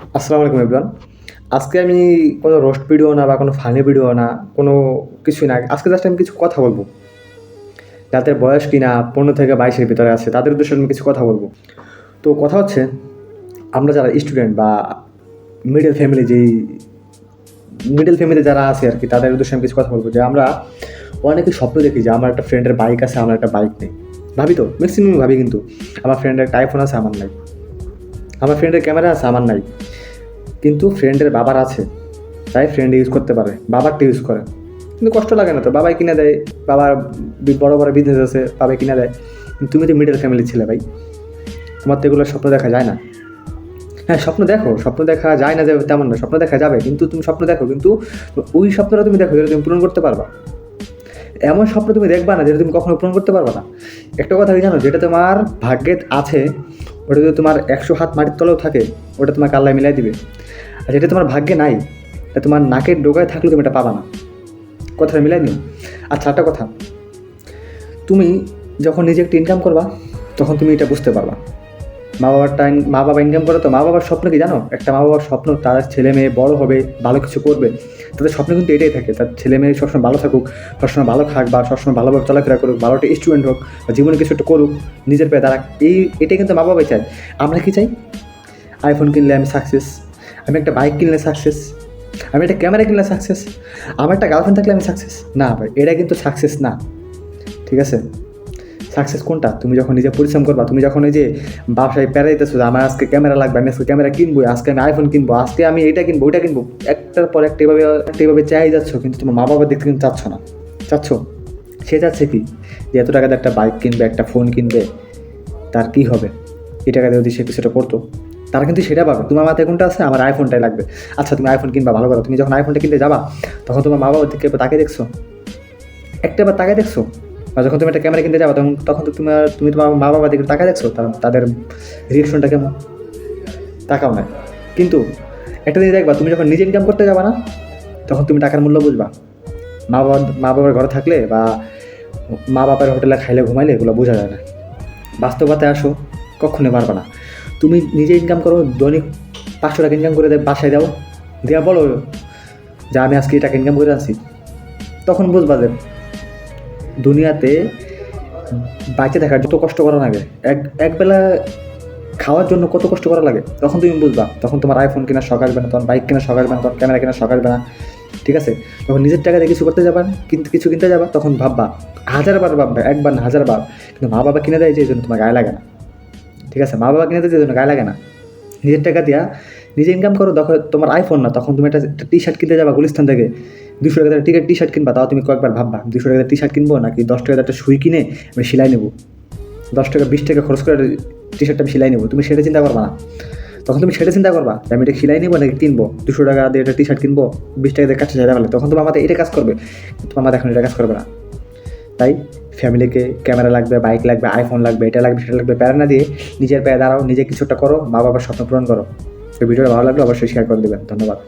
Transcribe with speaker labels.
Speaker 1: আসসালামু আলাইকুম এভরিওয়ান। আজকে আমি কোনো রোস্ট ভিডিও না বা কোনো ফানি ভিডিও না, কোনো কিছুই না, আজকে জাস্ট আমি কিছু কথা বলব। যাদের বয়স কিনা পনেরো থেকে বাইশের ভিতরে আছে, তাদের উদ্দেশ্যে আমি কিছু কথা বলব। তো কথা হচ্ছে, আমরা যারা স্টুডেন্ট বা মিডল ফ্যামিলি যেই মিডল ফ্যামিলি যারা আছে আর কি, তাদের উদ্দেশ্যে আমি কিছু কথা বলব যে আমরা অনেকে স্বপ্ন দেখি যে আমার একটা ফ্রেন্ডের বাইক আছে, আমার একটা বাইক নেই। ভাবি তো ম্যাক্সিমাম ভাবি কিন্তু, আমার ফ্রেন্ডের একটা আইফোন আছে, আমার নাই আমার ফ্রেন্ডের ক্যামেরা আছে, আমার নাই। কিন্তু ফ্রেন্ডের বাবার আছে, তাই ফ্রেন্ড ইউজ করতে পারে বাবারটা ইউজ করে। কিন্তু কষ্ট লাগে না তো, বাবাই কিনে দেয় বাবার বড় বড় বিজনেস আছে, বাবাই কিনে দেয়। কিন্তু তুমি তো মিডল ফ্যামিলি ছিলে ভাই, তোমার তো এগুলো স্বপ্ন দেখা যায় না। হ্যাঁ স্বপ্ন দেখো, স্বপ্ন দেখা যায় না যাবে তেমন না, স্বপ্ন দেখা যাবে, কিন্তু তুমি স্বপ্ন দেখো, কিন্তু ওই স্বপ্নটা তুমি দেখো, যেটা তুমি পূরণ করতে পারবা। এমন স্বপ্ন তুমি দেখবা না, যেটা তুমি কখনো পূরণ করতে পারবা না। একটা কথা কি জানো, যেটা তোমার ভাগ্যে আছে ওটা যদি তোমার একশো হাত মাটির তলেও থাকে, ওটা তোমাকে আল্লাহ মিলাই দিবে। আর যেটা তোমার ভাগ্যে নাই এটা তোমার নাকের ডোগায় থাকলে তুমি এটা পাবা না। কথাটা মিলাই নিও। আচ্ছা একটা কথা। তুমি যখন নিজে একটা ইনকাম করবা, তখন তুমি এটা বুঝতে পারবা। মা বাবার টাইম মা বাবা ইনকাম করে তো মা বাবার স্বপ্ন কি জানো? একটা মা বাবার স্বপ্ন, তার ছেলে মেয়ে বড় হবে, ভালো কিছু করবে। তাদের স্বপ্ন কিন্তু এটাই থাকে, তার ছেলে মেয়ে সবসময় ভালো থাকুক, সবসময় ভালো খাক বা সবসময় ভালোভাবে চলাফেরা করুক ভালো একটা স্টুডেন্ট হোক বা জীবনে কিছু একটা করুক, নিজের পায়ে দাঁড়াক, এই, এটাই কিন্তু মা বাবাই চায়। আমরা কি চাই? আইফোন কিনলে আমি সাকসেস আমি একটা বাইক কিনলে সাকসেস আমি একটা ক্যামেরা কিনলে সাকসেস আমার একটা গার্লফ্রেন্ড থাকলে আমি সাকসেস না ভাই, এটা কিন্তু সাকসেস না, ঠিক আছে? সাকসেস কোনটা? তুমি যখন নিজে পরিশ্রম করবা, তুমি যখন এই যে ব্যবসায় প্যারা দিতেছো যে আমার আজকে ক্যামেরা লাগবে, আমি আজকে ক্যামেরা কিনবো আজকে আমি আইফোন কিনবো, আজকে আমি এটা কিনবো, ওইটা কিনবো, একটার পর একটা এভাবে একটা এভাবে চাই যাচ্ছ, কিন্তু তোমার মা বাবার দিক কিন্তু চাচ্ছ না। চাচ্ছ? সে চাচ্ছে কি? যে এত টাকাতে একটা বাইক কিনবে, একটা ফোন কিনবে, তার কি হবে? এই টাকাতে যদি সে কিছুটা করতো, তারা কিন্তু সেটা পাবে। তোমার মাথায় কোনটা আছে? আমার আইফোনটাই লাগবে। আচ্ছা তুমি আইফোন কিনবা, ভালো করো তুমি যখন আইফোনটা কিনতে যাবা, তখন তোমার মা বাবার দিকে তাকে দেখছ? একটা বার তাকে দেখছ? বা যখন তুমি একটা ক্যামেরা কিনতে যাব, তখন তখন তো তোমার তুমি তোমার মা বাবা দিকে তাকায় দেখছ তাদের রিয়েকশনটা কেমন? তাকাও না। কিন্তু একটা জিনিস দেখবা, তুমি যখন নিজে ইনকাম করতে যাবা না, তখন তুমি টাকার মূল্য বুঝবা। মা বাবা মা বাবার ঘরে থাকলে বা মা বাবার হোটেলে খাইলে, ঘুমাইলে এগুলো বোঝা যায় না। বাস্তবতায় আসো, কখনো পারবা না। তুমি নিজে ইনকাম করো, দৈনিক পাঁচশো টাকা ইনকাম করে দেয় বাসায় দাও। দেওয়া বলো যে, আমি আজকে টাকা ইনকাম করে আনছি। তখন বুঝবা যে দুনিয়াতে বাইচে থাকার যত কষ্ট করা লাগে। এক একবেলা খাওয়ার জন্য কত কষ্ট করা লাগে? তখন তুমি বুঝবা, তখন তোমার আইফোন কেনার শখ আসবে না, তোমার বাইক কেনার শখ আসবে না, তোমার ক্যামেরা কেনার শখ আসবে না, ঠিক আছে? তখন নিজের টাকা দিয়ে কিছু করতে যাবা কিন্তু কিছু কিনতে যাবা, তখন ভাববা, হাজারবার ভাববা, একবার না, হাজারবার, কিন্তু মা বাবা কিনে দেয় যে জন্য তোমার গায়ে লাগে না। ঠিক আছে? মা বাবা কিনে দেয় যে জন্য গায়ে লাগে না। নিজের টাকা দিয়া নিজে ইনকাম করো, তখন তোমার আইফোন না, তখন তুমি একটা টি শার্ট কিনতে যাবা গুলিস্তান থেকে দুশো টাকা টিকিট টি শার্ট কিনবা, তাও তুমি কয়েকবার ভাববা, দুশো টাকা টি শার্ট কিনবো নাকি দশ টাকা একটা সুই কিনে আমি সেলাই নেব? দশ টাকা, বিশ টাকা খরচ করে টি শার্টটা আমি সেলাই নেব, তুমি সেটা চিন্তা করবা না। তখন তুমি সেটা চিন্তা করবা আমি এটা সেলাই নেব নাকি কিনবো? দুশো টাকা দিয়ে একটা টি শার্ট কিনবো, বিশ টাকা দিয়ে কাজটা পারলে তখন তোমার মাথায় এটা কাজ করবে। তোমার মাথায় এখন এটা কাজ করবে না। তাই ফ্যামিলিকে ক্যামেরা লাগবে বাইক লাগবে আইফোন লাগবে, এটা লাগবে, সেটা লাগবে প্যারা না দিয়ে নিজের পায়ে দাঁড়াও নিজে কিছু একটা করো মা বাবার স্বপ্ন পূরণ করো। তো ভিডিওটা ভালো লাগলে অবশ্যই শেয়ার করে দেবেন। ধন্যবাদ।